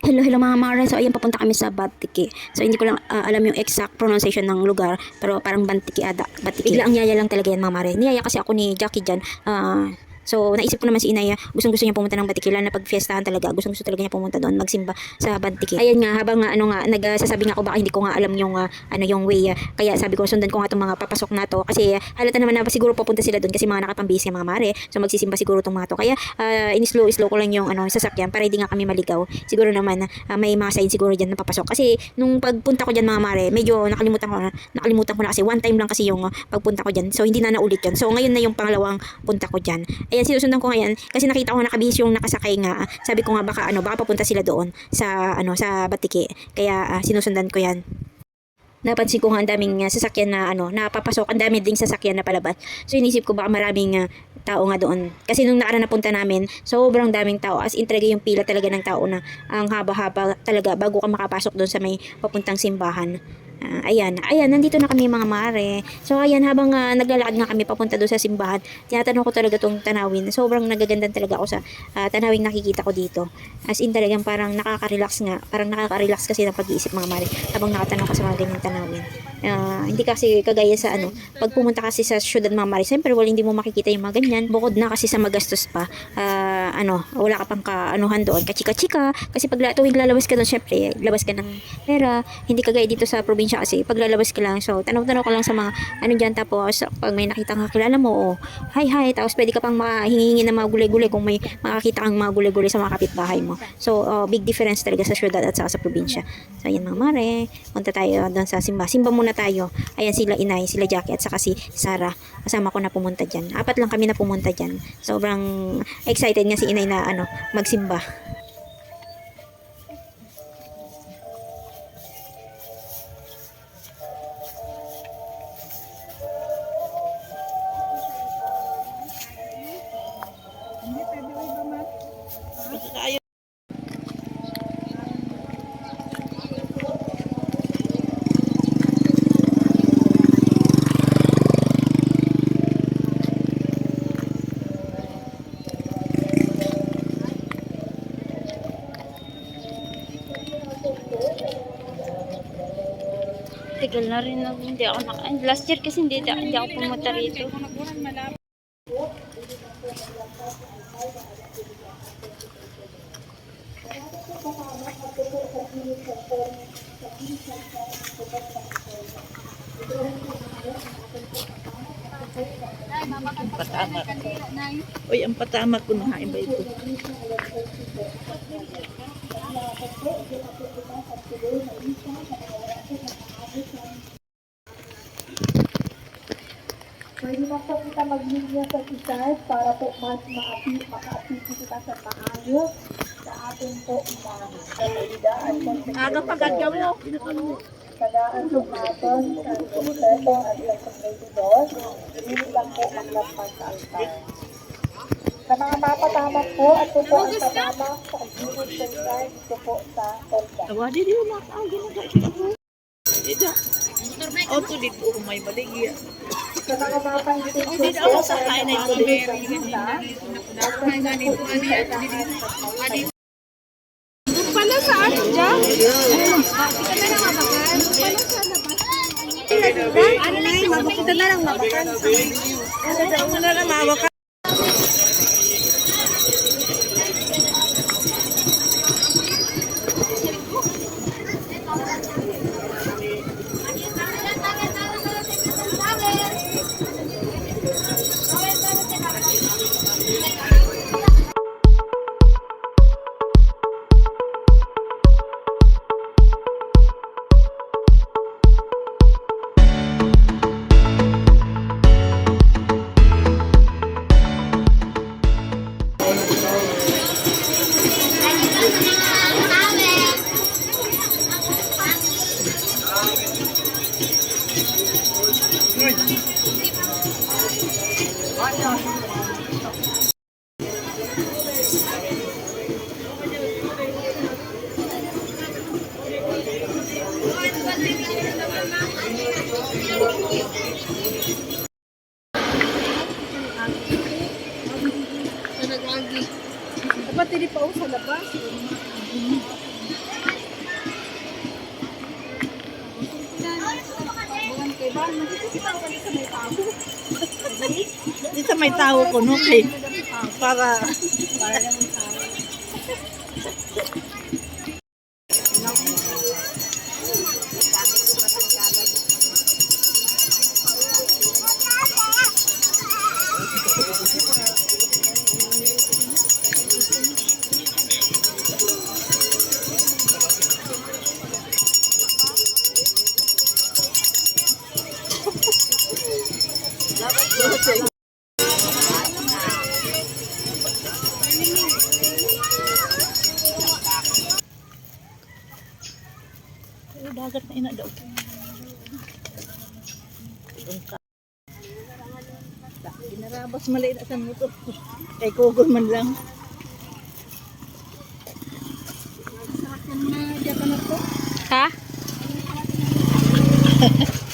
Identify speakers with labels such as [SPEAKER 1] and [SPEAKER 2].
[SPEAKER 1] Hello, hello mga Mare. So, ayan, papunta kami sa Batiki. So, hindi ko lang ah, alam yung exact pronunciation ng lugar. Pero parang Bantiki ada. Batiki. Bigla ang yaya lang talaga yan mga Mare. Niyaya kasi ako ni Jackie dyan. Ah... So, naisip ko naman si Inay, ah, gustong gusto niya pumunta ng Batiki, lalo na pag fiestahan talaga, gustong gusto talaga niya pumunta doon, magsimba sa Batiki. Ayan nga, habang ano nga, nagsasabi nga ako, baka hindi ko nga alam yung, ah, ano, yung way, ah. kaya sabi ko, sundan ko nga itong mga papasok na to, kasi ah, halata naman na siguro pupunta sila doon, kasi mga nakapambihis yung mga mare, so magsisimba siguro itong mga to. Kaya, uh, in-slow-slow ko lang yung, ano, sasakyan, para hindi nga kami maligaw. Siguro naman, ah, may mga sign siguro dyan na papasok. Kasi, nung pagpunta ko dyan mga mare, medyo nakalimutan ko na, nakalimutan ko na kasi, one time lang kasi yung ah, pagpunta ko dyan, so hindi na naulit yun. So, ngayon na yung pangalawang punta ko dyan. Ayan, sinusundan ko ngayon, kasi nakita ko nakabihis yung nakasakay nga. Sabi ko nga baka ano, baka papunta sila doon sa ano, sa Batiki. Kaya ah, sinusundan ko 'yan. Napansin ko nga ang daming ah, sasakyan na ano, napapasok, ang dami ding sasakyan na palabas. So inisip ko baka maraming ah, tao nga doon. Kasi nung nakaraan na punta namin, sobrang daming tao. As in talaga yung pila talaga ng tao na ang haba-haba talaga bago ka makapasok doon sa may papuntang simbahan. Ah, ayan, ayan, nandito na kami mga mare. So, ayan, habang ah, naglalakad nga kami papunta doon sa simbahan, tinatanong ko talaga tong tanawin. Sobrang nagaganda talaga ako sa ah, tanawin nakikita ko dito. As in talagang parang nakaka-relax nga. Parang nakaka-relax kasi ng pag-iisip mga mare habang nakatanong ka sa mga ganyang tanawin. Ah, hindi kasi kagaya sa ano, pag pumunta kasi sa syudad mga mare, siyempre wala hindi mo makikita yung mga ganyan. Bukod na kasi sa magastos pa, ah, ano, wala ka pang kaanuhan doon, kachika-chika. Kasi pag tuwing lalabas ka doon, syempre, labas ka ng pera. Hindi kagaya dito sa probinsya kasi pag lalabas ka lang, so tanong-tanong ka lang sa mga ano dyan, tapos pag may nakita kang kakilala mo, oh, hi hi, tapos pwede ka pang makahingi ng mga gulay-gulay kung may makakita kang mga gulay-gulay sa mga kapitbahay mo. So, oh, big difference talaga sa syudad at saka sa probinsya. So, ayan mga mare, punta tayo doon sa simba. Simba muna tayo. Ayan sila inay, sila Jackie at saka si Sarah. Kasama ko na pumunta dyan. Apat lang kami na pumunta dyan. Sobrang excited nga si inay na ano, magsimba.
[SPEAKER 2] Tagal na rin na hindi ako naka... Last year kasi hindi, hindi ako pumunta rito.
[SPEAKER 3] Patamak. Uy, ang patamak ko na iba ito.
[SPEAKER 4] Pwede na po kita mag-linya sa isas para po mas maapi, maka-apiti kita sa maayos sa ating po mga kalida at
[SPEAKER 3] Aga pagkagaw mo.
[SPEAKER 4] kadaan po natin sa proseso at sa pagkaitidor, hindi lang po maglapas sa altar. Sa mga mapatamak po, at po po ang patamak sa agilid sa altar dito po sa altar.
[SPEAKER 3] Tawa di di mo ang ginagawa. Dida. Oto dito may baligya.
[SPEAKER 4] Sa mga mapangitin
[SPEAKER 3] Dito
[SPEAKER 4] po,
[SPEAKER 3] ako sa kain na ito.
[SPEAKER 5] Pala sa ano dyan? Ano na yun? Mabukita na lang mabakan.
[SPEAKER 3] Ano na lang lagi.
[SPEAKER 5] Dapat hindi pa sa labas.
[SPEAKER 3] Dito sa may tao ko, no? Kay, para, para lang sa Ay, dagat na ina daw. Ginarabas mali na sa motor. Kay kugol man lang.
[SPEAKER 2] Ha?